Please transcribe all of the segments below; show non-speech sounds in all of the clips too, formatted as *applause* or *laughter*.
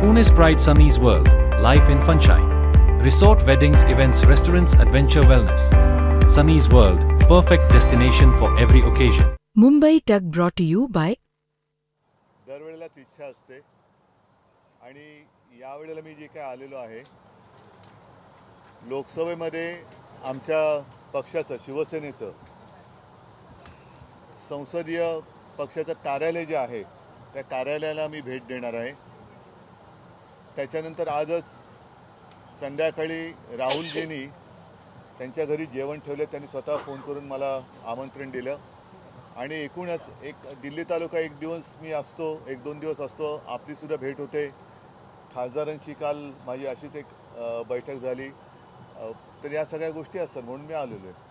Pune's Pride Sunny's World, Life in Funshine. Resort weddings, events, restaurants, adventure wellness. Sunny's World, perfect destination for every occasion. Mumbai Tug brought to you by दरवेळेलाच इच्छा असते आणि यावेळेला मी जे काय आलेलो आहे लोकसभेमध्ये आमच्या पक्षाचं शिवसेनेचं संसदीय पक्षाचं कार्यालय जे आहे त्या कार्यालयाला मी भेट देणार आहे त्याच्यानंतर आजच संध्याकाळी राहुलजींनी त्यांच्या घरी जेवण ठेवलं. त्यांनी स्वतः फोन करून मला आमंत्रण दिलं. आणि एकूणच एक दिल्ली तालुका एक दिवस मी असतो एक दोन दिवस असतो. आपलीसुद्धा भेट होते. खासदारांशी काल माझी अशीच एक बैठक झाली. तर या सगळ्या गोष्टी असतात म्हणून मी आलेलो आहे.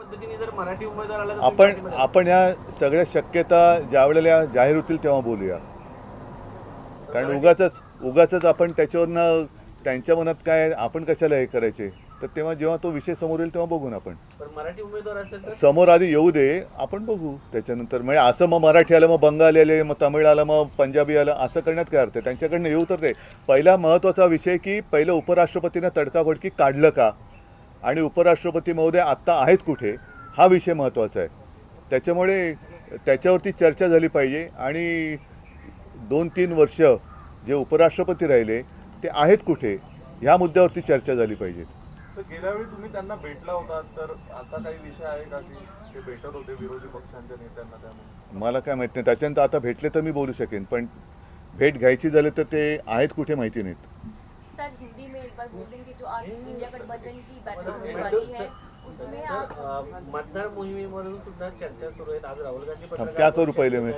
पद्धतीने जर मराठी उमेदवार आला तर तुम्ही आपण? आपण या सगळ्या शक्यता ज्या वेळेला जाहीर होतील तेव्हा बोलूया. कारण उगाच उगाच आपण त्याच्यावरनं त्यांच्या मनात काय आपण कशाला हे करायचे? तर तेव्हा जेव्हा तो विषय समोर येईल तेव्हा बघू ना आपण. पण मराठी उमेदवार असेल समोर आधी येऊ दे आपण बघू. त्याच्यानंतर म्हणजे असं मग मराठी आलं मग बंगाली आले मग तमिळ आलं मग पंजाबी आलं असं करण्यात काय अर्थ आहे? त्यांच्याकडनं येऊ तर ते पहिला महत्त्वाचा विषय की पहिलं उपराष्ट्रपतीनं तडकाफडकी काढलं का? आणि उपराष्ट्रपती महोदय आत्ता आहेत कुठे हा विषय महत्त्वाचा आहे. त्याच्यामुळे त्याच्यावरती चर्चा झाली पाहिजे आणि दोन तीन वर्ष जे उपराष्ट्रपती राहिले ते आहेत कुठे ह्या मुद्द्यावरती चर्चा झाली पाहिजे. तर गेल्या वेळी तुम्ही त्यांना भेटला होता तर असा काही विषय आहे का की ते भेटत होते विरोधी पक्षांच्या नेत्यांना त्यामुळे? मला काय माहीत नाही त्याच्यानंतर आता भेटले तर मी बोलू शकेन पण भेट घ्यायची झाली तर ते आहेत कुठे माहिती नाहीत. आज इंडिया गठबंधन की बैठक वाली है उसमें आप मतदार मोहिमेवरून सुद्धा चर्चा सुरू आहेत आज राहुल गांधी क्या करूं पहले मैं?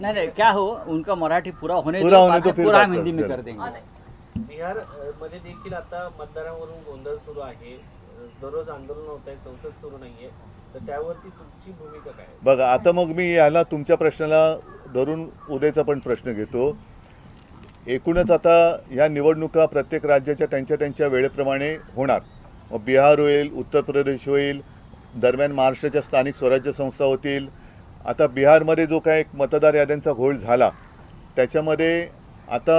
नहीं नहीं क्या हो? उनका मराठी पूरा होने पूरा होने हम हिंदी में करते कर। देंगे. बिहारमध्ये देखील आता मतदारांवरून गोंधळ सुरू आहे. दररोज आंदोलन होत आहे संसद सुरू नाहीये. तर त्यावरती तुमची भूमिका काय आहे? बघा आता मग मी याला तुमच्या प्रश्नाला धरून उद्याचा पण प्रश्न घेतो. एकूणच आता ह्या निवडणुका प्रत्येक राज्याच्या त्यांच्या त्यांच्या वेळेप्रमाणे होणार. मग बिहार होईल उत्तर प्रदेश होईल दरम्यान महाराष्ट्राच्या स्थानिक स्वराज्य संस्था होतील. आता बिहारमध्ये जो काय एक मतदार याद्यांचा घोळ झाला त्याच्यामध्ये आता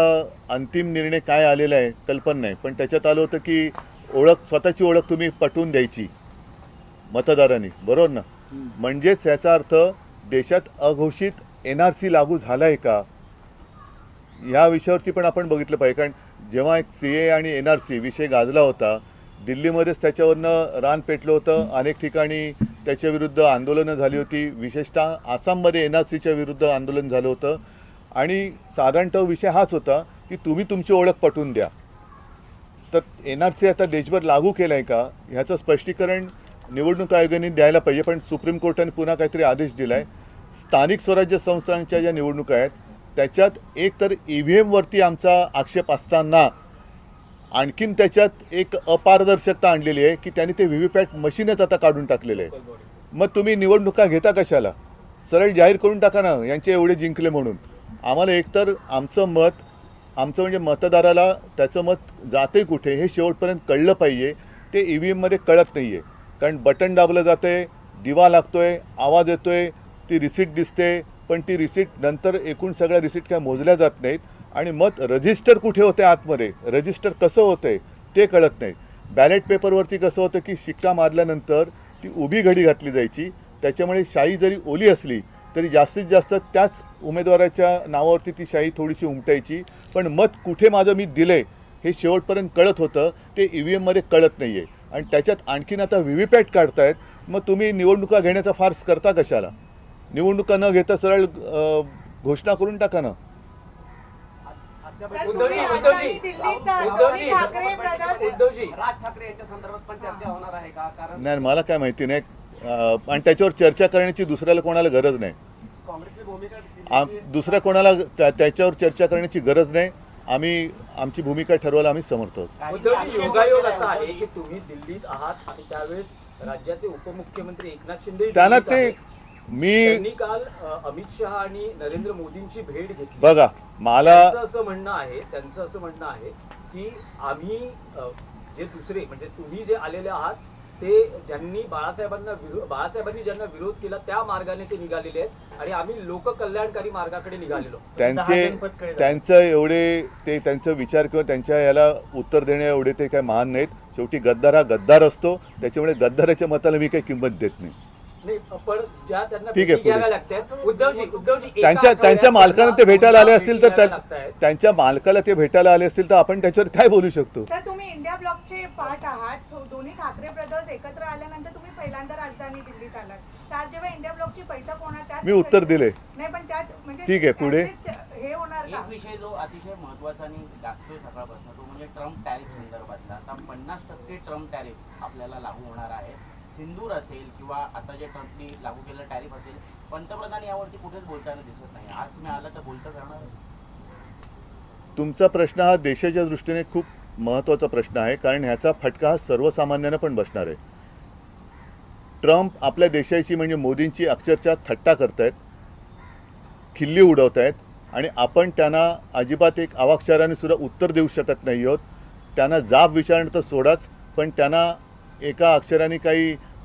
अंतिम निर्णय काय आलेला आहे कल्पना नाही. पण त्याच्यात आलं होतं की ओळख स्वतःची ओळख तुम्ही पटवून द्यायची मतदारांनी. बरोबर ना? म्हणजेच याचा अर्थ देशात अघोषित एन आर सी लागू झाला आहे का? या विषयावरती पण आपण बघितलं पाहिजे. कारण जेव्हा एक सी ए आणि एन आर सी विषय गाजला होता दिल्लीमध्येच त्याच्यावरनं रान पेटलं होतं. अनेक ठिकाणी त्याच्याविरुद्ध आंदोलनं झाली होती. विशेषतः आसाममध्ये एन आर सीच्या विरुद्ध आंदोलन झालं होतं. आणि साधारणतः विषय हाच होता की तुम्ही तुमची ओळख पटवून द्या. तर एन आर सी आता देशभर लागू केलं आहे का? ह्याचं स्पष्टीकरण निवडणूक आयोगाने द्यायला पाहिजे. पण सुप्रीम कोर्टाने पुन्हा काहीतरी आदेश दिला आहे स्थानिक स्वराज्य संस्थांच्या ज्या निवडणुका आहेत त्याच्यात एक तर ई व्ही एमवरती आमचा आक्षेप असताना आणखीन त्याच्यात एक अपारदर्शकता आणलेली आहे की त्यांनी ते व्ही व्ही पॅट मशीनच आता काढून टाकलेलं आहे. मग तुम्ही निवडणुका घेता कशाला? सरळ जाहीर करून टाका ना यांचे एवढे जिंकले म्हणून. आम्हाला एकतर आमचं मत आमचं म्हणजे मतदाराला त्याचं मत जाते कुठे हे शेवटपर्यंत कळलं पाहिजे. ते ई व्ही एममध्ये कळत नाही आहे कारण बटन दाबलं जातं आहे दिवा लागतो आहे आवाज येतो आहे ती रिसीट दिसते पण ती रिसीट नंतर एकूण सगळ्या रिसीट काय मोजल्या जात नाहीत. आणि मत रजिस्टर कुठे होते आतमध्ये? रजिस्टर कसं होतंय ते कळत नाही. बॅलेट पेपरवरती कसं होतं की शिक्का मारल्यानंतर ती उभी घडी घातली जायची. त्याच्यामुळे शाई जरी ओली असली तरी जास्तीत जास्त त्याच उमेदवाराच्या नावावरती ती शाही थोडीशी उमटायची. पण मत कुठे माझं मी दिले हे शेवटपर्यंत कळत होतं. ते ई व्ही एममध्ये कळत नाही आहे आणि त्याच्यात आणखीन आता व्ही व्ही पॅट काढतायत. मग तुम्ही निवडणुका घेण्याचा फार्स करता कशाला? निवडणुका न घेता सरळ घोषणा करून टाका ना. उद्धवजी उद्धवजी उद्धवजी उद्धवजी राज ठाकरे यांच्या संदर्भात पण चर्चा होणार आहे का? कारण नाही मला काय माहिती नाही. आणि त्याच्यावर चर्चा करण्याची दुसऱ्याला कोणाला गरज नाही. काँग्रेसची भूमिका आम दिल्लीची- दुसऱ्या कोणाला त्या- त्याच्यावर चर्चा करण्याची गरज नाही. आम्ही आमची भूमिका ठरवायला आम्ही समर्थ आहोत. उद्धवजी योगायोग असा आहे की तुम्ही दिल्लीत आहात आणि त्यावेळेस राज्याचे उपमुख्यमंत्री एकनाथ शिंदे त्यांना ते. मी काल अमित शहा आणि नरेंद्र मोदींची भेट घेतली. बघा मला असं म्हणणं आहे त्यांचं असं म्हणणं आहे की आम्ही जे दुसरे म्हणजे तुम्ही जे आलेले आहात ते ज्यांनी बाळासाहेबांना बाळासाहेबांनी ज्यांना विरोध केला त्या मार्गाने ते निघालेले आहेत आणि आम्ही लोककल्याणकारी मार्गाकडे निघालेलो. *laughs* त्यांचे त्यांचं एवढे ते त्यांचा विचार किंवा त्यांच्या याला उत्तर देण्या एवढे ते काय महान नाहीत. शेवटी गद्दार हा गद्दार असतो. त्याच्यामुळे गद्दाराच्या मताला मी काही किंमत देत नाही. ठीक आहे, पुढे. त्यांच्या त्यांच्या मालकाला ते भेटायला आले असतील तर. त्यांच्या मालकाला ते भेटायला आले असतील तर आपण त्याच्यावर काय बोलू शकतो सर तुम्ही इंडिया ब्लॉकचे पार्ट आहात दोन्ही ठाकरे ब्रदर्स एकत्र आल्यानंतर तुम्ही पहिल्यांदा राजधानी दिल्लीत आलात तर आज जेव्हा इंडिया ब्लॉकची बैठक होणार त्यात मी उत्तर दिले नाही पण त्यात म्हणजे ठीक आहे, पुढे. हे होणार का एक विषय जो अतिशय महत्त्वाचा आणि गाजतोय सकाळपासून तो म्हणजे ट्रम्प टॅरिफ संदर्भातला आता पन्नास टक्के ट्रम्प टॅरिफ आपल्याला लागू होणार आहे सिंदूर असेल किंवा आता जे ट्रम्पनी लागू केलेलं टॅरिफ असेल पंतप्रधान यावरती कुठेच बोलताना दिसत नाही. आज तुम्ही आला तर बोलता जाणार. तुमचा प्रश्न हा देशाच्या दृष्टीने खूप महत्त्वाचा प्रश्न आहे कारण ह्याचा फटका हा सर्वसामान्यांना पण बसणार आहे. ट्रम्प आपल्या देशाची म्हणजे मोदींची अक्षरशः थट्टा करतायत खिल्ली उडवत आहेत आणि आपण त्यांना अजिबात एक अवाक्षराने सुद्धा उत्तर देऊ शकत नाही आहोत. त्यांना जाब विचारणं तर सोडाच पण त्यांना एका अक्षराने काही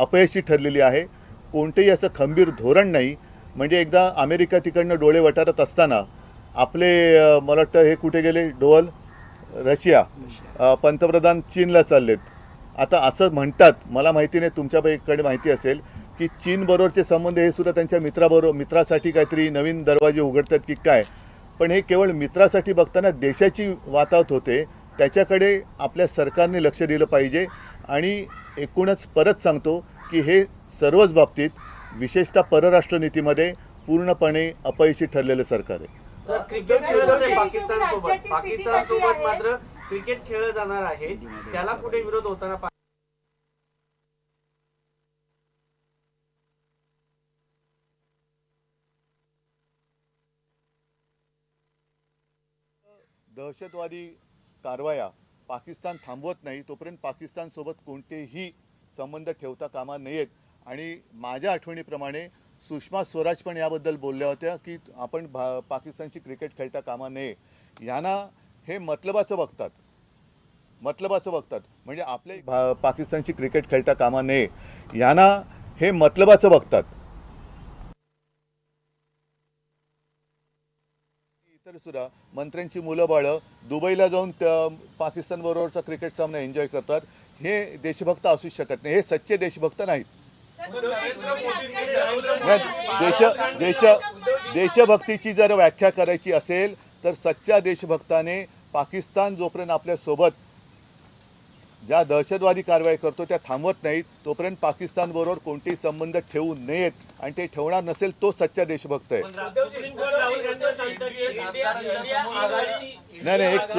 अपयशी ठरलेली आहे. कोणतेही असं खंबीर धोरण नाही. म्हणजे एकदा अमेरिका तिकडनं डोळे वटारत असताना आपले मला वाटतं हे कुठे गेले? डोल रशिया. पंतप्रधान चीनला चाललेत. आता असं म्हणतात मला माहिती नाही तुमच्याकडे माहिती असेल की चीनबरोबरचे संबंध हे सुद्धा त्यांच्या मित्राबरोबर मित्रासाठी काहीतरी नवीन दरवाजे उघडतात की काय? पण हे केवळ मित्रासाठी बघताना देशाची वातावत होते त्याच्याकडे आपल्या सरकारने लक्ष दिलं पाहिजे. आणि एकूणच परत सांगतो की हे सर्वच बाबतीत विशेषतः परराष्ट्र नीतीमध्ये पूर्णपणे अपयशी ठरलेलं सरकार आहे. सर क्रिकेट खेळलं जाते पाकिस्तान सोबत. स्थिती कशी पाकिस्तान सोबत आहे? मात्र क्रिकेट खेळलं जाणार आहे. त्याला कुठे विरोध होताना पा- दहशतवादी कारवाया पाकिस्तान थांबवत नाही तोपर्यंत पाकिस्तानसोबत कोणतेही संबंध ठेवता कामा नयेत. आणि माझ्या आठवणीप्रमाणे सुषमा स्वराज पण याबद्दल बोलल्या होत्या की आपण भा पाकिस्तानची क्रिकेट खेळता कामा नये. यांना हे मतलबाचं बघतात. मतलबाचं बघतात. म्हणजे आपले भा पाकिस्तानची क्रिकेट खेळता कामा नये. यांना हे मतलबाचं बघतात. सुद्धा मंत्र्यांची मुलं बाळं दुबईला जाऊन त्या पाकिस्तान बरोबरचा क्रिकेट सामना एन्जॉय करतात. हे देशभक्त असूच शकत नाही. हे सच्चे देशभक्त नाहीत. नाही, देश देश देशभक्तीची जर व्याख्या करायची असेल तर सच्च्या देशभक्ताने पाकिस्तान जोपर्यंत आपल्यासोबत ज्या दहशतवादी कारवाई करतो त्या थांबवत नाहीत. तोपर्यंत पाकिस्तानबरोबर कोणतेही संबंध ठेवू नयेत आणि ते ठेवणार नसेल तो सच्चा देशभक्त आहे. नाही नाही एक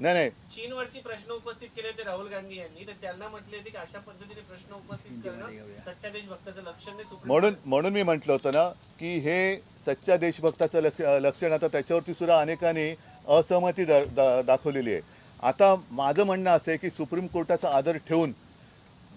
नाही नाही. चीनवरती प्रश्न उपस्थित केले होते राहुल गांधी यांनी तर त्यांना म्हटले होते की अशा पद्धतीने प्रश्न उपस्थित करणं सच्चा देशभक्ताचं लक्षण म्हणून म्हणून मी म्हटलं होतं ना की हे सच्च्या देशभक्ताचं लक्ष लक्षण आता त्याच्यावरती सुद्धा अनेकांनी असहमती दाखवलेली आहे. आता माझं म्हणणं असं आहे की सुप्रीम कोर्टाचा आदर ठेवून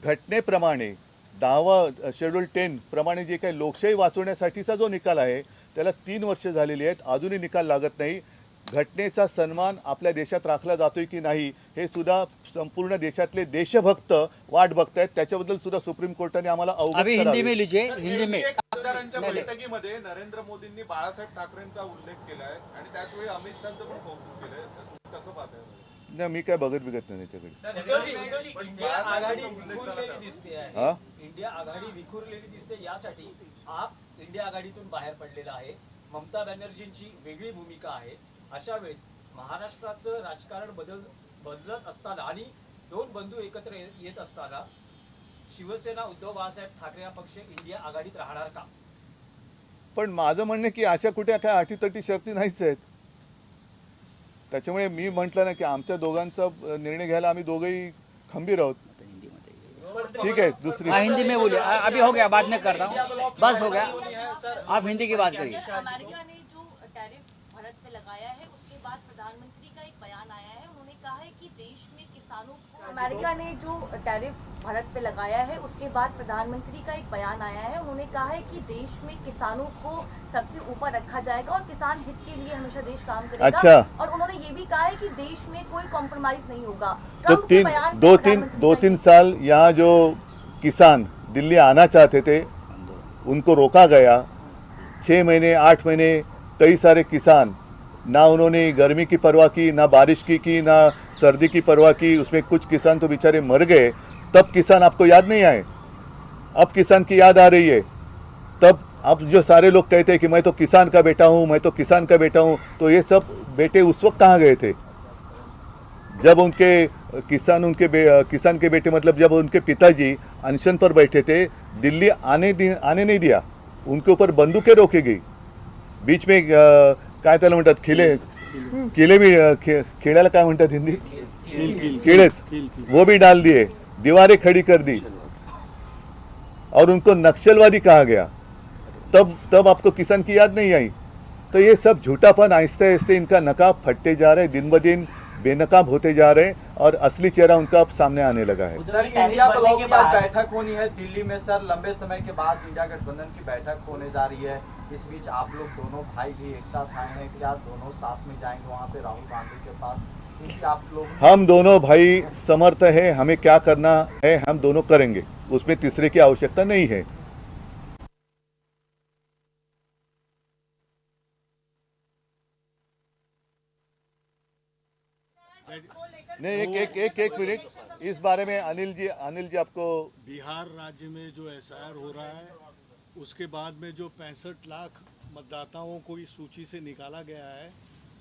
घटनेप्रमाणे दहावा शेड्यूल टेन प्रमाणे जे काही लोकशाही वाचवण्यासाठीचा जो निकाल आहे त्याला तीन वर्ष झालेली आहेत. अजूनही निकाल लागत नाही. घटनेचा सन्मान आपल्या देशात राखला जातोय की नाही हे सुद्धा संपूर्ण देशातले देशभक्त वाट बघतायत. त्याच्याबद्दल सुद्धा सुप्रीम कोर्टाने आम्हाला अवगत हिंदी. में लीजिए हिंदी में. बैठकीमध्ये नरेंद्र मोदींनी बाळासाहेब ठाकरेंचा उल्लेख केलाय आणि त्याचवेळी अमित शहाचं पण कौतुक केलंय. कसं पाहताय? नाही मी काय बघत बिगत नाही त्याच्याकडे. इंडिया आघाडी विखुरलेली दिसते हा? आहे इंडिया आघाडी विखुरलेली दिसते यासाठी आप इंडिया आघाडीतून बाहेर पडलेला आहे. ममता बॅनर्जींची वेगळी भूमिका आहे. अशा वेळेस महाराष्ट्राचं राजकारण बदल बदलत असताना आणि दोन बंधू एकत्र ये- येत असताना शिवसेना उद्धव बाळासाहेब ठाकरे हा पक्ष इंडिया आघाडीत राहणार का? पण माझं म्हणणं की अशा कुठे काय अटीतटी शर्ती नाहीच आहेत. त्याच्यामुळे मी म्हटलं ना की आमच्या दोघांचा निर्णय घ्यायला आम्ही दोघंही खंबीर आहोत. ठीक आहे दुसरी हाँ हिंदी में बोलिए. अभी हो गया बाद में करता हूँ. बस हो गया. आप हिंदी की बात करिए. अमेरिका ने जो टैरिफ भारत पे लगाया है उसके बाद प्रधानमंत्री का एक बयान आया है। उन्होंने कहा है कि देश में किसानों को अमेरिका ने जो टैरिफ भारत पे लगाया है उसके बाद प्रधानमंत्री का एक बयान आया है। उन्होंने कहा है कि देश में किसानों को सबसे ऊपर रखा जाएगा और किसान हित के लिए हमेशा देश काम करेगा। अच्छा। और उन्होंने ये भी कहा है कि देश में कोई कॉम्प्रोमाइज नहीं होगा। तो तीन दो तीन दो तीन साल यहाँ जो किसान दिल्ली आना चाहते थे उनको रोका गया। छः महीने आठ महीने कई सारे किसान ना उन्होंने गर्मी की परवाह की, ना बारिश की की, ना सर्दी की परवाह की, उसमें कुछ किसान तो बेचारे मर गए। तब किसान आपको याद नहीं आए? अब किसान की याद आ रही है। तब अब जो सारे लोग कहते हैं कि मैं तो किसान का बेटा हूँ, मैं तो किसान का बेटा हूँ तो ये सब बेटे उस वक्त कहाँ गए थे? जब उनके किसान उनके किसान के बेटे मतलब जब उनके पिताजी अनशन पर बैठे थे, दिल्ली आने आने नहीं दिया, उनके ऊपर बंदूकें रोकी गई। बीच में काय खिले. किले भी खेळायला म्हणतात हिंदी? किलेच वो भी डाल दिए. दीवारें खड़ी कर दी. और उनको नक्सलवादी कहा गया। तब तब आपको किसान की याद नहीं आई? तो ये सब झूठापन आहिस्ते आहिस्ते इनका नकाब फटते जा रहे दिन ब दिन बेनकाब होते जा रहे और असली चेहरा उनका अब सामने आने लगा है। के बैठक होनी है दिल्ली में, सर। लंबे समय के बाद इंडिया गठबंधन की बैठक होने जा रही है। इस बीच आप लोग दोनों भाई भी एक साथ आए हैं क्या दोनों साथ में जाएँगे वहाँ पे राहुल गांधी के पास। आप लोग हम दोनों भाई समर्थ है हमें क्या करना है हम दोनों करेंगे। उसमें तीसरे की आवश्यकता नहीं है। नहीं एक एक एक एक मिनट। इस बारे में अनिल जी अनिल जी आपको बिहार राज्य में जो एस हो रहा है उसके बाद में जो पैंसठ लाख मतदाताओं को इस सूची से निकाला गया है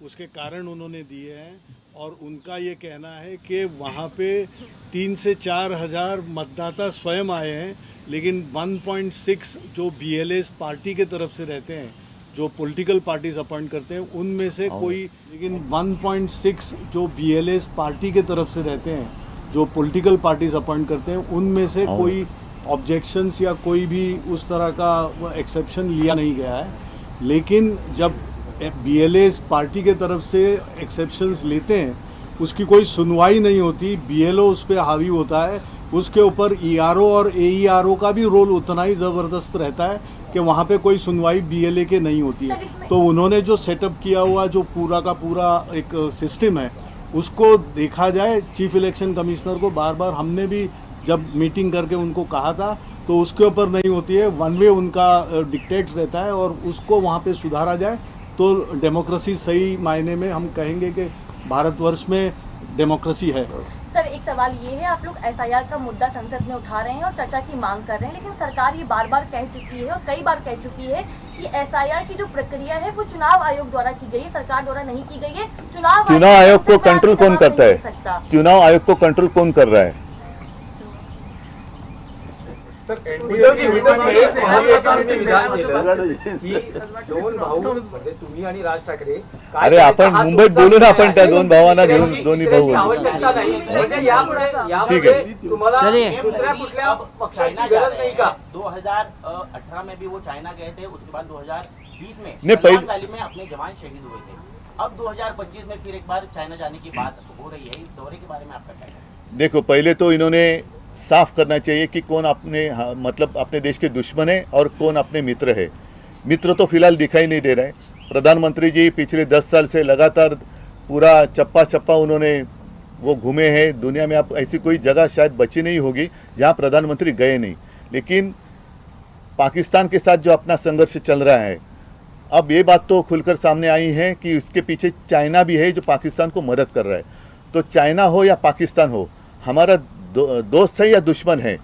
उसके कारण उन्होंने दिए हैं और उनका ये कहना है कि वहाँ पे तीन से चार हज़ार मतदाता स्वयं आए हैं लेकिन 1.6 जो बीएलएस पार्टी के तरफ़ से रहते हैं जो पॉलिटिकल पार्टीज़ अपॉइंट करते हैं उनमें से कोई लेकिन 1.6 जो बीएलएस पार्टी के तरफ़ से रहते हैं जो पॉलिटिकल पार्टीज़ अपॉइंट करते हैं उनमें से कोई ऑब्जेक्शंस या कोई भी उस तरह का एक्सेप्शन लिया नहीं गया है। लेकिन जब बीएलएस पार्टी के तरफ़ से एक्सेप्शंस लेते हैं, उसकी कोई सुनवाई नहीं होती बीएलओ उस पर हावी होता है, उसके ऊपर ईआरओ और ए का भी रोल उतना ही ज़बरदस्त रहता है कि वहाँ पे कोई सुनवाई बीएलए के नहीं होती है। तो उन्होंने जो सेटअप किया हुआ, जो पूरा का पूरा एक सिस्टम है, उसको देखा जाए चीफ इलेक्शन कमिश्नर को बार बार हमने भी जब मीटिंग करके उनको कहा था तो उसके ऊपर नहीं होती है। वन वे उनका डिक्टेट रहता है और उसको वहाँ पे सुधारा जाए तो डेमोक्रेसी सही मायने में हम कहेंगे कि भारतवर्ष में डेमोक्रेसी है। सर एक सवाल ये है आप लोग एसआईआर का मुद्दा संसद में उठा रहे हैं और चर्चा की मांग कर रहे हैं लेकिन सरकार ये बार बार कह चुकी है और कई बार कह चुकी है कि एसआईआर की जो प्रक्रिया है वो चुनाव आयोग द्वारा की गई है सरकार द्वारा नहीं की गई है। चुनाव चुनाव आयोग को कंट्रोल कौन करता है? चुनाव आयोग को कंट्रोल कौन कर रहा है? केलं की दोन भाऊ म्हणजे तुम्ही आणि राज ठाकरे अरे, करायचं आपण मुंबईत बोलू ना, निर्णय आपण त्या दोन भावांना घेऊन दुसऱ्याची- दोन्ही दुसऱ्याची भाऊ बोलू. आवश्यकता नाही म्हणजे यापुढे यामध्ये तुम्हाला दुसऱ्या कुठल्या पक्षाची गरज रहे नाही हैं। का 2018 में भी वो चाइना गए थे उसके बाद 2020 में नहीं, गलवान पहले- वैली में अपने जवान शहीद हुए थे अब 2025 में फिर एक बार चाइना जाने की बात हो रही है इस दौरे के बारे में आपका क्या कहना है देखो पहले तो इन्होंने साफ़ करना चाहिए कि कौन अपने हाँ, मतलब अपने देश के दुश्मन है और कौन अपने मित्र है। मित्र तो फ़िलहाल दिखाई नहीं दे रहे प्रधानमंत्री जी पिछले दस साल से लगातार पूरा चप्पा चप्पा उन्होंने वो घूमे हैं। दुनिया में अब ऐसी कोई जगह शायद बची नहीं होगी जहाँ प्रधानमंत्री गए नहीं। लेकिन पाकिस्तान के साथ जो अपना संघर्ष चल रहा है अब ये बात तो खुलकर सामने आई है कि इसके पीछे चाइना भी है जो पाकिस्तान को मदद कर रहा है। तो चाइना हो या पाकिस्तान हो हमारा दो, दोस्त है या दुश्मन है?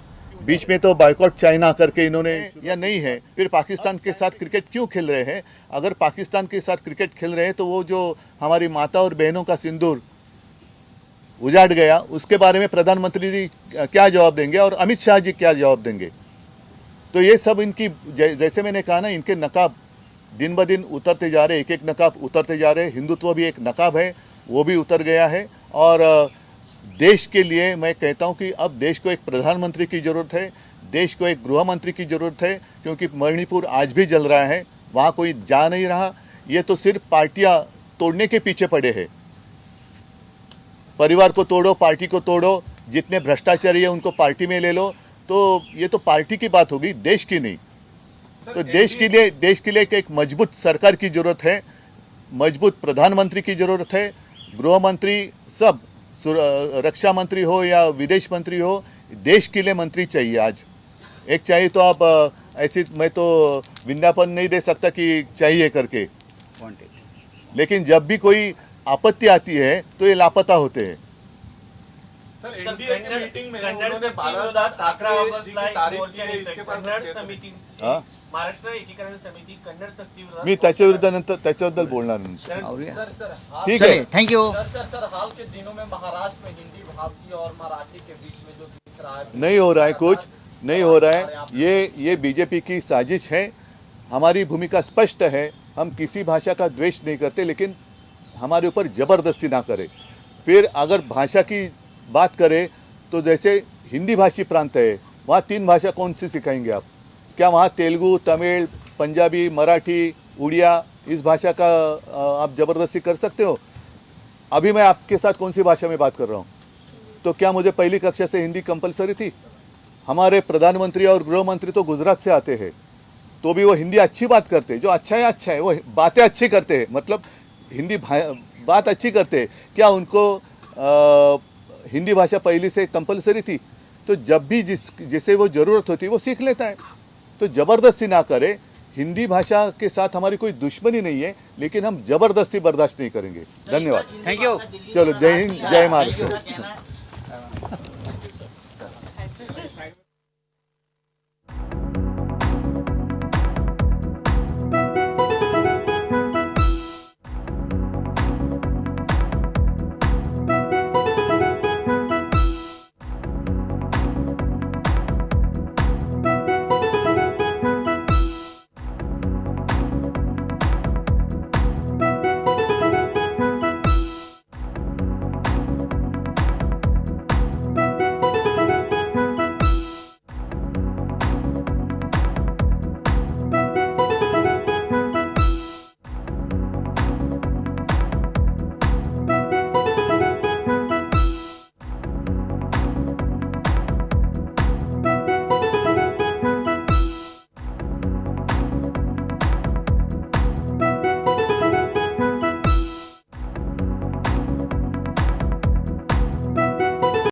बीच में तो बाइकआउट चाइना करके इन्होंने या नहीं है? फिर पाकिस्तान के साथ क्रिकेट क्यों खेल रहे हैं? अगर पाकिस्तान के साथ क्रिकेट खेल रहे हैं तो वो जो हमारी माता और बहनों का सिंदूर उजाड़ गया उसके बारे में प्रधानमंत्री जी क्या जवाब देंगे और अमित शाह जी क्या जवाब देंगे? तो ये सब इनकी जैसे मैंने कहा ना इनके नकाब दिन ब दिन उतरते जा रहे एक एक नकाब उतरते जा रहे हिंदुत्व भी एक नकाब है वो भी उतर गया है। और देश के लिए मैं कहता हूँ कि अब देश को एक प्रधानमंत्री की ज़रूरत है देश को एक गृह मंत्री की ज़रूरत है क्योंकि मणिपुर आज भी जल रहा है वहाँ कोई जा नहीं रहा। ये तो सिर्फ़ पार्टियाँ तोड़ने के पीछे पड़े हैं। परिवार को तोड़ो पार्टी को तोड़ो जितने भ्रष्टाचारी है उनको पार्टी में ले लो। तो ये तो पार्टी की बात होगी देश की नहीं। तो देश के लिए देश के लिए एक- मज़बूत सरकार की ज़रूरत है मज़बूत प्रधानमंत्री की ज़रूरत है गृह मंत्री सब रक्षा मंत्री हो या विदेश मंत्री हो देश के लिए मंत्री चाहिए आज। एक चाहिए तो आप ऐसी मैं तो विज्ञापन नहीं दे सकता कि चाहिए करके। लेकिन जब भी कोई आपत्ति आती है तो ये लापता होते हैं। सर एनडीए की मीटिंग में उन्होंने समिती बाला विरोधात साहेब अकरा ठाकरे जी की तारीफ़ की है, इसके कैसे- समिती हा? महाराष्ट्र एकीकरण समिती कन्नड सक्ती विरोधात मी त्याच्या नंतर त्याच्याबद्दल बोलणार नंतर सर. सर हाल ठीक है चलिए thank you sir sir sir हाल के दिनों में महाराष्ट्र में हिंदी भाषी और मराठी के बीच में जो दिख रहा है नहीं हो रहा है कुछ नहीं हो रहा है। ये ये बीजेपी की साजिश है। हमारी भूमिका स्पष्ट है। हम किसी भाषा का द्वेष नहीं करते लेकिन हमारे ऊपर ज़बरदस्ती ना करे। फिर अगर भाषा की बात करें तो जैसे हिंदी भाषी प्रांत है वहाँ तीन भाषा कौन सी सिखाएँगे आप? क्या वहाँ तेलुगु तमिल पंजाबी मराठी उड़िया इस भाषा का आप ज़बरदस्ती कर सकते हो? अभी मैं आपके साथ कौन सी भाषा में बात कर रहा हूँ? तो क्या मुझे पहली कक्षा से हिंदी कंपलसरी थी? हमारे प्रधानमंत्री और गृह मंत्री तो गुजरात से आते हैं तो भी वो हिंदी अच्छी बात करते जो अच्छा है अच्छा है वो बातें अच्छी करते हैं। मतलब हिंदी बात अच्छी करते क्या उनको अ, हिंदी भाषा पहली से कंपलसरी थी? तो जब भी जिस जिसे वो ज़रूरत होती है वो सीख लेता है। तो ज़बरदस्ती ना करें। हिंदी भाषा के साथ हमारी कोई दुश्मनी नहीं है लेकिन हम ज़बरदस्ती बर्दाश्त नहीं करेंगे। धन्यवाद। थैंक यू चलो जय हिंद जय महाराष्ट्र।